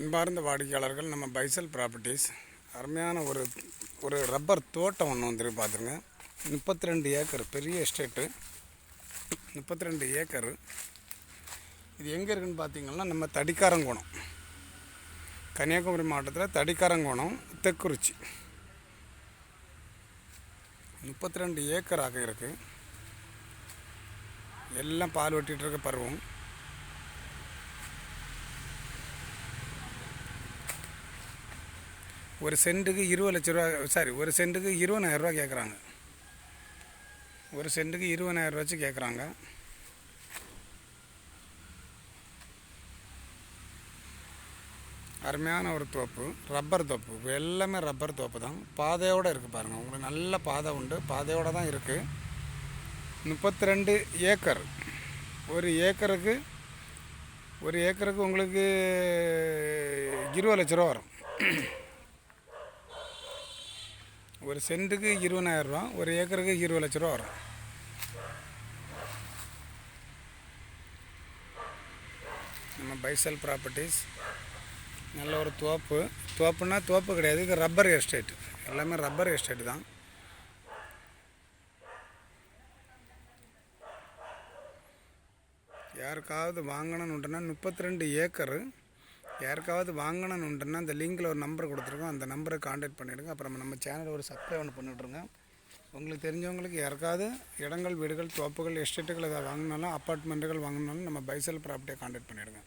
அன்பார்ந்த வாடிக்கையாளர்கள் நம்ம பைசல் ப்ராப்பர்ட்டிஸ். அருமையான ஒரு ஒரு ரப்பர் தோட்டம் ஒன்று வந்துருக்கு பார்த்துருங்க முப்பத்தி ரெண்டு ஏக்கர் பெரிய எஸ்டேட்டு. முப்பத்தி ரெண்டு ஏக்கரு. இது எங்கே இருக்குதுன்னு பார்த்தீங்கன்னா நம்ம தடிக்காரங்குணம். கன்னியாகுமரி மாவட்டத்தில் தடிக்காரங்குணம் தெக்குறிச்சி. முப்பத்தி ரெண்டு ஏக்கராக இருக்குது எல்லாம் பால் வெட்டிகிட்டு இருக்க பருவம். ஒரு சென்ட்டுக்கு இருபது லட்ச ரூபா சாரி ஒரு சென்ட்டுக்கு இருபதாயிரம் ரூபா கேட்குறாங்க ஒரு சென்ட்டுக்கு இருபதாயிரம் ரூபா வச்சு கேட்குறாங்க அருமையான ஒரு தோப்பு ரப்பர் தோப்பு. எல்லாமே ரப்பர் தோப்பு தான். பாதையோடு இருக்குது பாருங்கள் உங்களுக்கு நல்ல பாதை உண்டு. பாதையோடு தான் இருக்குது முப்பத்தி ரெண்டு ஏக்கர். ஒரு ஏக்கருக்கு ஒரு ஏக்கருக்கு உங்களுக்கு இருபது லட்ச ரூபா வரும். ஒரு சென்ட்டுக்கு இருபதாயிரரூவா ஒரு ஏக்கருக்கு இருபது லட்ச ரூபா வரும். நம்ம பைசல் ப்ராப்பர்ட்டிஸ் நல்ல ஒரு தோப்பு. தோப்புன்னா தோப்பு கிடையாது இது ரப்பர் எஸ்டேட் எல்லாமே ரப்பர் எஸ்டேட் தான். யாருக்காவது வாங்கணும்னுட்டுனா முப்பத்தி ரெண்டு ஏக்கரு யாருக்காவது வாங்கணும்னுட்டுனா அந்த லிங்கில் ஒரு நம்பர் கொடுத்துருக்கோம். அந்த நம்பரை காண்டாக்ட் பண்ணிவிடுங்க அப்புறம் நம்ம சேனல் ஒரு சப்ஸ்கிரைப் ஒன்று பண்ணிவிட்ருங்க உங்களுக்கு தெரிஞ்சவங்களுக்கு யாருக்காவது இடங்கள் வீடுகள் தோப்புகள் எஸ்டேட்டுகள் எதாவது வாங்கினாலும் அப்பார்ட்மெண்ட்டுகள் வாங்கினாலும் நம்ம பைசல் ப்ராப்பர்ட்டியை காண்டாக்ட் பண்ணிவிடுங்க